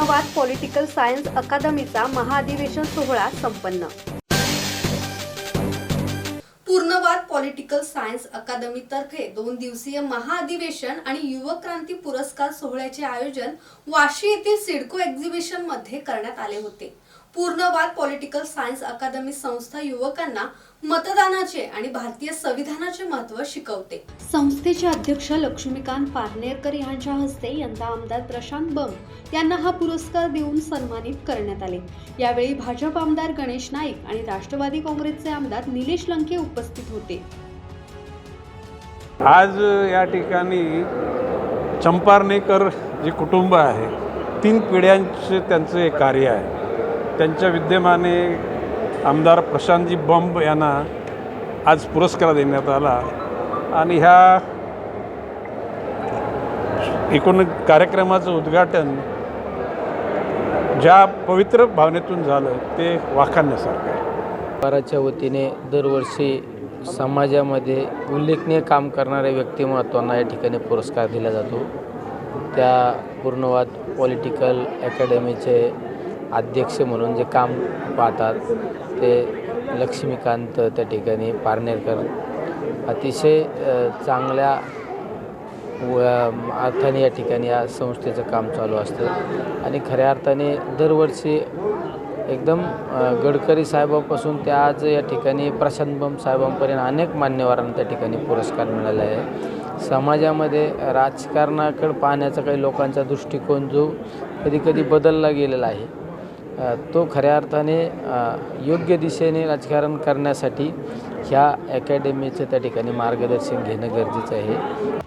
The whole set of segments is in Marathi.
पूर्णवाद पॉलिटिकल सायन्स अकादमीचा महाअधिवेशन सोहळा संपन्न. पूर्णवाद पॉलिटिकल सायन्स अकादमीतर्फे दोन दिवसीय महाअधिवेशन आणि युवक क्रांती पुरस्कार सोहळ्याचे आयोजन वाशी येथील सिडको एक्झिबिशनमध्ये करण्यात आले होते. पूर्णवाद पॉलिटिकल सायन्स अकादमी संस्था युवकांना मतदानाचे आणि भारतीय संविधानाचे महत्त्व शिकवते. संस्थेचे अध्यक्ष लक्ष्मीकांत पारनेरकर यांच्या हस्ते यंदा आमदार प्रशांत बम यांना हा पुरस्कार देऊन सन्मानित करण्यात आले. यावेळी भाजप आमदार गणेश नाईक आणि राष्ट्रवादी काँग्रेसचे आमदार निलेश लंके उपस्थित होते. आज या ठिकाणी चंपारणेकर जे कुटुंब आहे तीन पिढ्यांचे त्यांचं एक कार्य आहे. त्यांच्या विद्यमाने आमदार प्रशांतजी बंब यांना आज पुरस्कार देण्यात आला. आणि ह्या एकूण कार्यक्रमाचं उद्घाटन ज्या पवित्र भावनेतून झालं ते वाखाण्यासारखं आहे. परिवाराच्या वतीने दरवर्षी समाजामध्ये उल्लेखनीय काम करणाऱ्या व्यक्तिमत्वांना या ठिकाणी पुरस्कार दिला जातो. त्या पूर्णवाद पॉलिटिकल अकॅडमीचे अध्यक्ष म्हणून जे काम पाहतात ते लक्ष्मीकांत त्या ठिकाणी पारनेरकर. अतिशय चांगल्या व अर्थाने या ठिकाणी या संस्थेचं काम चालू असतं. आणि खऱ्या अर्थाने दरवर्षी एकदम गडकरी साहेबापासून ते आज या ठिकाणी प्रशांतबम साहेबांपर्यंत अनेक मान्यवरांना त्या ठिकाणी पुरस्कार मिळाला आहे. समाजामध्ये राजकारणाकडे पाहण्याचा काही लोकांचा दृष्टिकोन जो कधी कधी बदलला गेलेला आहे. तो खऱ्या अर्थाने योग्य दिशेने राजकारण करण्यासाठी ह्या अकॅडमीचं त्या ठिकाणी मार्गदर्शन घेणं गरजेचं आहे.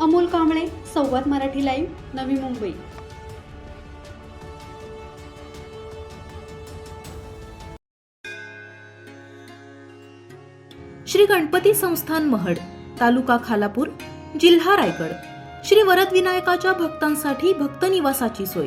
अमोल कांबळे संवाद मराठी लाईव्ह नवी मुंबई. श्री गणपती संस्थान महड तालुका खालापूर जिल्हा रायगड. श्री वरद विनायकाच्या भक्तांसाठी भक्त निवासाची सोय.